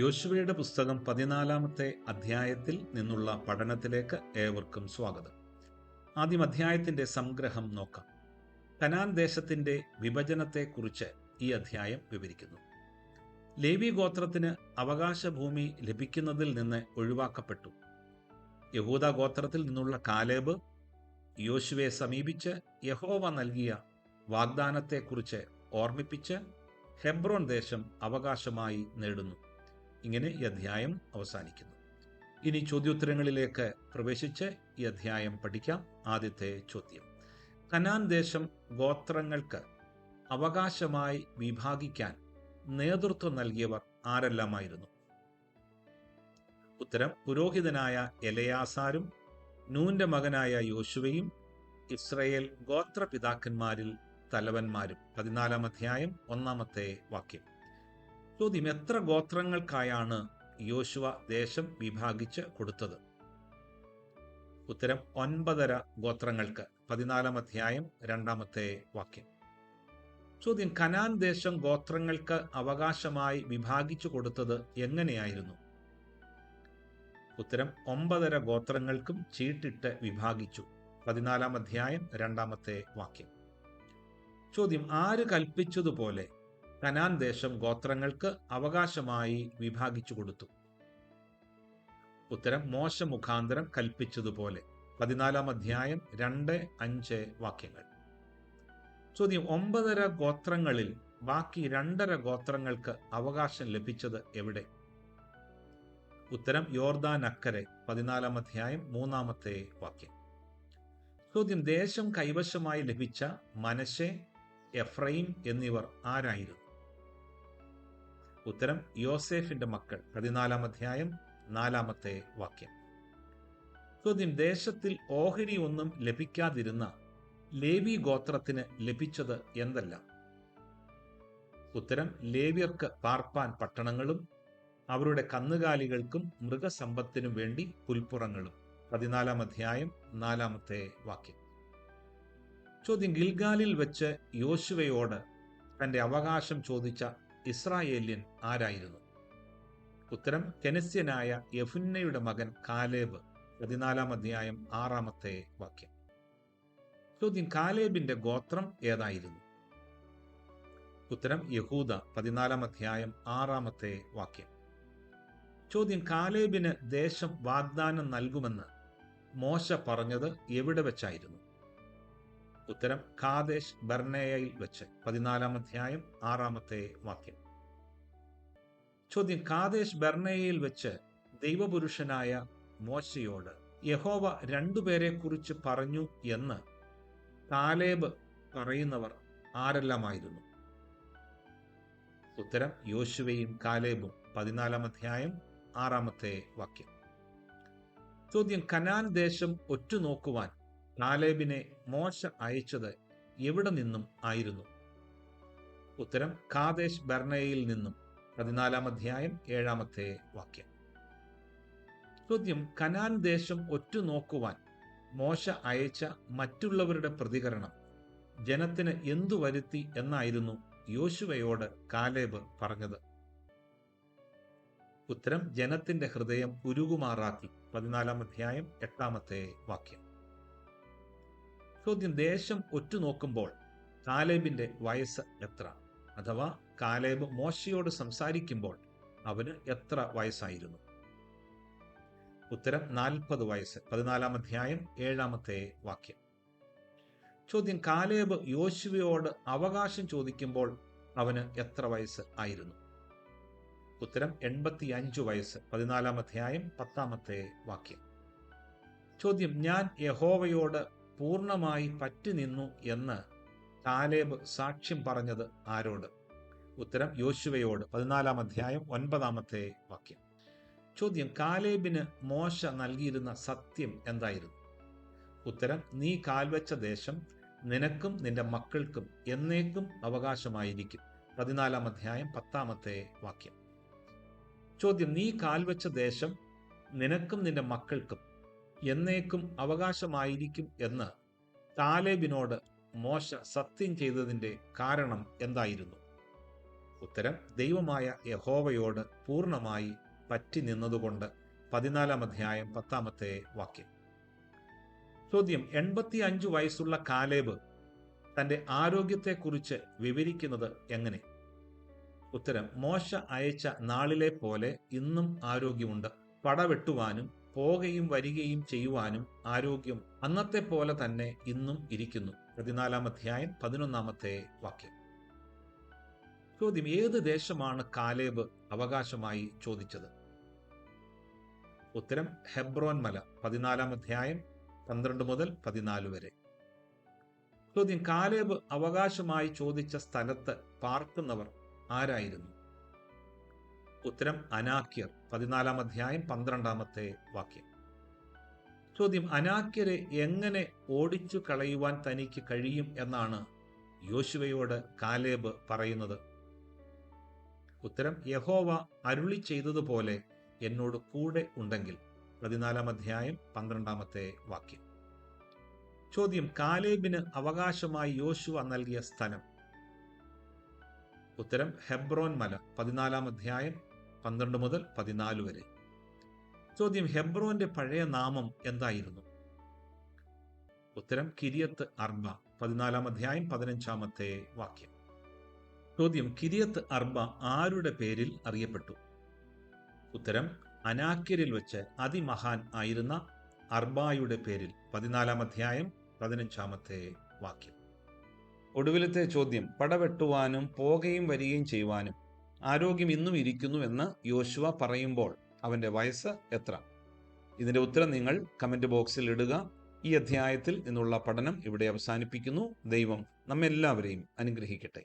യോശുവയുടെ പുസ്തകം പതിനാലാമത്തെ അധ്യായത്തിൽ നിന്നുള്ള പഠനത്തിലേക്ക് ഏവർക്കും സ്വാഗതം. ആദ്യം അധ്യായത്തിന്റെ സംഗ്രഹം നോക്കാം. കനാൻ ദേശത്തിന്റെ വിഭജനത്തെക്കുറിച്ച് ഈ അധ്യായം വിവരിക്കുന്നു. ലേവി ഗോത്രത്തിന് അവകാശഭൂമി ലഭിക്കുന്നതിൽ നിന്ന് ഒഴിവാക്കപ്പെട്ടു. യഹൂദ ഗോത്രത്തിൽ നിന്നുള്ള കാലേബ് യോശുവെ സമീപിച്ച് യഹോവ നൽകിയ വാഗ്ദാനത്തെക്കുറിച്ച് ഓർമ്മിപ്പിച്ച് ഹെബ്രോൻ ദേശം അവകാശമായി നേടുന്നു. ഇങ്ങനെ ഈ അധ്യായം അവസാനിക്കുന്നു. ഇനി ചോദ്യോത്തരങ്ങളിലേക്ക് പ്രവേശിച്ച് ഈ അധ്യായം പഠിക്കാം. ആദ്യത്തെ ചോദ്യം. കനാൻ ദേശം ഗോത്രങ്ങൾക്ക് അവകാശമായി വിഭാഗിക്കാൻ നേതൃത്വം നൽകിയവർ ആരെല്ലാമായിരുന്നു? ഉത്തരം പുരോഹിതനായ എലയാസാരും നൂന്റെ മകനായ യോശുവയും ഇസ്രയേൽ ഗോത്രപിതാക്കന്മാരിൽ തലവന്മാരും. പതിനാലാം അധ്യായം ഒന്നാമത്തെ വാക്യം. ചോദ്യം എത്ര ഗോത്രങ്ങൾക്കായാണ് യോശുവ ദേശം വിഭാഗിച്ച് കൊടുത്തത്? ഉത്തരം ഒൻപതര ഗോത്രങ്ങൾക്ക്. പതിനാലാം അധ്യായം രണ്ടാമത്തെ വാക്യം. ചോദ്യം കനാൻ ദേശം ഗോത്രങ്ങൾക്ക് അവകാശമായി വിഭാഗിച്ചു കൊടുത്തത് എങ്ങനെയായിരുന്നു? ഉത്തരം ഒമ്പതര ഗോത്രങ്ങൾക്കും ചീട്ടിട്ട് വിഭാഗിച്ചു. പതിനാലാം അധ്യായം രണ്ടാമത്തെ വാക്യം. ചോദ്യം ആര് കൽപ്പിച്ചതുപോലെ കനാൻ ദേശം ഗോത്രങ്ങൾക്ക് അവകാശമായി വിഭാഗിച്ചു കൊടുത്തു. ഉത്തരം മോശ മുഖാന്തരം കൽപ്പിച്ചതുപോലെ. പതിനാലാം അധ്യായം രണ്ട് അഞ്ച് വാക്യങ്ങൾ. ചോദ്യം ഒമ്പതര ഗോത്രങ്ങളിൽ ബാക്കി രണ്ടര ഗോത്രങ്ങൾക്ക് അവകാശം ലഭിച്ചത് എവിടെ? ഉത്തരം യോർദാൻ അക്കരെ പതിനാലാം അധ്യായം മൂന്നാമത്തെ വാക്യം. ചോദ്യം ദേശം കൈവശമായി ലഭിച്ച മനശെ എഫ്രൈം എന്നിവർ ആരായിരുന്നു? ഉത്തരം യോസേഫിന്റെ മക്കൾ. പതിനാലാം അധ്യായം നാലാമത്തെ വാക്യം. ചോദ്യം ദേശത്തിൽ ഓഹരി ഒന്നും ലഭിക്കാതിരുന്ന ലേവി ഗോത്രത്തിന് ലഭിച്ചത് എന്തല്ല? ഉത്തരം ലേവ്യർക്ക് പാർപ്പാൻ പട്ടണങ്ങളും അവരുടെ കന്നുകാലികൾക്കും മൃഗസമ്പത്തിനും വേണ്ടി പുൽപ്പുറങ്ങളും. പതിനാലാം അധ്യായം നാലാമത്തെ വാക്യം. ചോദ്യം ഗിൽഗാലിൽ വെച്ച് യോശുവയോട് തന്റെ അവകാശം ചോദിച്ച ഇസ്രായേല്യൻ ആരായിരുന്നു? ഉത്തരം കെനസ്യനായ യഫുന്നയുടെ മകൻ കാലേബ്. പതിനാലാം അധ്യായം ആറാമത്തെ വാക്യം. ചോദ്യം കാലേബിന്റെ ഗോത്രം ഏതായിരുന്നു? ഉത്തരം യഹൂദ പതിനാലാം അധ്യായം ആറാമത്തെ വാക്യം. ചോദ്യം കാലേബിന് ദേശം വാഗ്ദാനം നൽകുമെന്ന് മോശ പറഞ്ഞത് എവിടെ വെച്ചായിരുന്നു? ഉത്തരം കാദേശ് ബർണേയയിൽ വെച്ച്. പതിനാലാം അധ്യായം ആറാമത്തെ വാക്യം. ചോദ്യം കാദേശ് ബർണേയയിൽ വെച്ച് ദൈവപുരുഷനായ മോശയോട് യഹോവ രണ്ടുപേരെ കുറിച്ച് പറഞ്ഞു എന്ന് കാലേബ് പറയുന്നവർ ആരെല്ലാമായിരുന്നു? ഉത്തരം യോശുവയും കാലേബും. പതിനാലാം അധ്യായം ആറാമത്തെ വാക്യം. ചോദ്യം കനാൻ ദേശം ഒറ്റുനോക്കുവാൻ കാലേബിനെ മോശ അയച്ചത് എവിടെ നിന്നും ആയിരുന്നു? ഉത്തരം കാദേശ് ബർണയിൽ നിന്നും. പതിനാലാം അധ്യായം ഏഴാമത്തെ വാക്യം. ചോദ്യം കനാൻ ദേശം ഒറ്റുനോക്കുവാൻ മോശ അയച്ച മറ്റുള്ളവരുടെ പ്രതികരണം ജനത്തിന് എന്തു വരുത്തി എന്നായിരുന്നു യോശുവയോട് കാലേബ് പറഞ്ഞത്. ഉത്തരം ജനത്തിന്റെ ഹൃദയം ഉരുകുമാറാക്കി. പതിനാലാം അധ്യായം എട്ടാമത്തെ വാക്യം. ചോദ്യം ദേശം ഒറ്റുനോക്കുമ്പോൾ കാലേബിന്റെ വയസ്സ് എത്ര? അഥവാ കാലേബ് മോശയോട് സംസാരിക്കുമ്പോൾ അവന് എത്ര വയസ്സായിരുന്നു? ഉത്തരം നാൽപ്പത് വയസ്സ്. പതിനാലാം അധ്യായം ഏഴാമത്തെ വാക്യം. ചോദ്യം കാലേബ് യോശുവയോട് അവകാശം ചോദിക്കുമ്പോൾ അവന് എത്ര വയസ്സ് ആയിരുന്നു? ഉത്തരം എൺപത്തി അഞ്ച് വയസ്സ്. പതിനാലാം അധ്യായം പത്താമത്തെ വാക്യം. ചോദ്യം ഞാൻ യഹോവയോട് പൂർണമായി പറ്റി നിന്നു എന്ന് കാലേബ് സാക്ഷ്യം പറഞ്ഞത് ആരോട്? ഉത്തരം യോശുവയോട്. പതിനാലാം അധ്യായം ഒൻപതാമത്തെ വാക്യം. ചോദ്യം കാലേബിന് മോശ നൽകിയിരുന്ന സത്യം എന്തായിരുന്നു? ഉത്തരം നീ കാൽവച്ച ദേശം നിനക്കും നിന്റെ മക്കൾക്കും എന്നേക്കും അവകാശമായിരിക്കും. പതിനാലാം അധ്യായം പത്താമത്തെ വാക്യം. ചോദ്യം നീ കാൽവച്ച ദേശം നിനക്കും നിന്റെ മക്കൾക്കും എന്നേക്കും അവകാശമായിരിക്കും എന്ന് താലേബിനോട് മോശ സത്യം ചെയ്തതിന്റെ കാരണം എന്തായിരുന്നു? ഉത്തരം ദൈവമായ യഹോവയോട് പൂർണമായി പറ്റി നിന്നതുകൊണ്ട് പതിനാലാം അധ്യായം പത്താമത്തെ വാക്യം. ചോദ്യം എൺപത്തി അഞ്ചു വയസ്സുള്ള കാലേബ് തന്റെ ആരോഗ്യത്തെക്കുറിച്ച് വിവരിക്കുന്നത് എങ്ങനെ? ഉത്തരം മോശ അയച്ച നാളിലെ പോലെ ഇന്നും ആരോഗ്യമുണ്ട്. പടവെട്ടുവാനും പോകുകയും വരികയും ചെയ്യുവാനും ആരോഗ്യം അന്നത്തെ പോലെ തന്നെ ഇന്നും ഇരിക്കുന്നു. പതിനാലാം അധ്യായം പതിനൊന്നാമത്തെ വാക്യം. ചോദ്യം ഏത് ദേശമാണ് കാലേബ് അവകാശമായി ചോദിച്ചത്? ഉത്തരം ഹെബ്രോൻ മല പതിനാലാം അധ്യായം പന്ത്രണ്ട് മുതൽ പതിനാല് വരെ. ചോദ്യം കാലേബ് അവകാശമായി ചോദിച്ച സ്ഥലത്ത് പാർക്കുന്നവർ ആരായിരുന്നു? ഉത്തരം അനാക്യർ പതിനാലാം അധ്യായം പന്ത്രണ്ടാമത്തെ വാക്യം. ചോദ്യം അനാക്യരെ എങ്ങനെ ഓടിച്ചു കളയുവാൻ തനിക്ക് കഴിയും എന്നാണ് യോശുവയോട് കാലേബ് പറയുന്നത്. ഉത്തരം യഹോവ അരുളി ചെയ്തതുപോലെ എന്നോട് കൂടെ ഉണ്ടെങ്കിൽ. പതിനാലാം അധ്യായം പന്ത്രണ്ടാമത്തെ വാക്യം. ചോദ്യം കാലേബിന് അവകാശമായി യോശുവ നൽകിയ സ്ഥലം. ഉത്തരം ഹെബ്രോൻ മല പതിനാലാം അധ്യായം പന്ത്രണ്ട് മുതൽ പതിനാല് വരെ. ചോദ്യം ഹെബ്രോന്റെ പഴയ നാമം എന്തായിരുന്നു? ഉത്തരം കിരിയത്ത് അർബ പതിനാലാം അധ്യായം പതിനഞ്ചാമത്തെ വാക്യം. ചോദ്യം കിരിയത്ത് അർബ ആരുടെ പേരിൽ അറിയപ്പെട്ടു? ഉത്തരം അനാക്യരിൽ വെച്ച് അതിമഹാൻ ആയിരുന്ന അർബായുടെ പേരിൽ പതിനാലാം അധ്യായം പതിനഞ്ചാമത്തെ വാക്യം. ഒടുവിലത്തെ ചോദ്യം പടവെട്ടുവാനും പോകുകയും വരികയും ചെയ്യുവാനും ആരോഗ്യം ഇന്നും ഇരിക്കുന്നു എന്ന് യോശുവ പറയുമ്പോൾ അവന്റെ വയസ്സ് എത്ര? ഇതിന്റെ ഉത്തരം നിങ്ങൾ കമന്റ് ബോക്സിൽ ഇടുക. ഈ അധ്യായത്തിൽ നിന്നുള്ള പഠനം ഇവിടെ അവസാനിപ്പിക്കുന്നു. ദൈവം നമ്മെല്ലാവരെയും അനുഗ്രഹിക്കട്ടെ.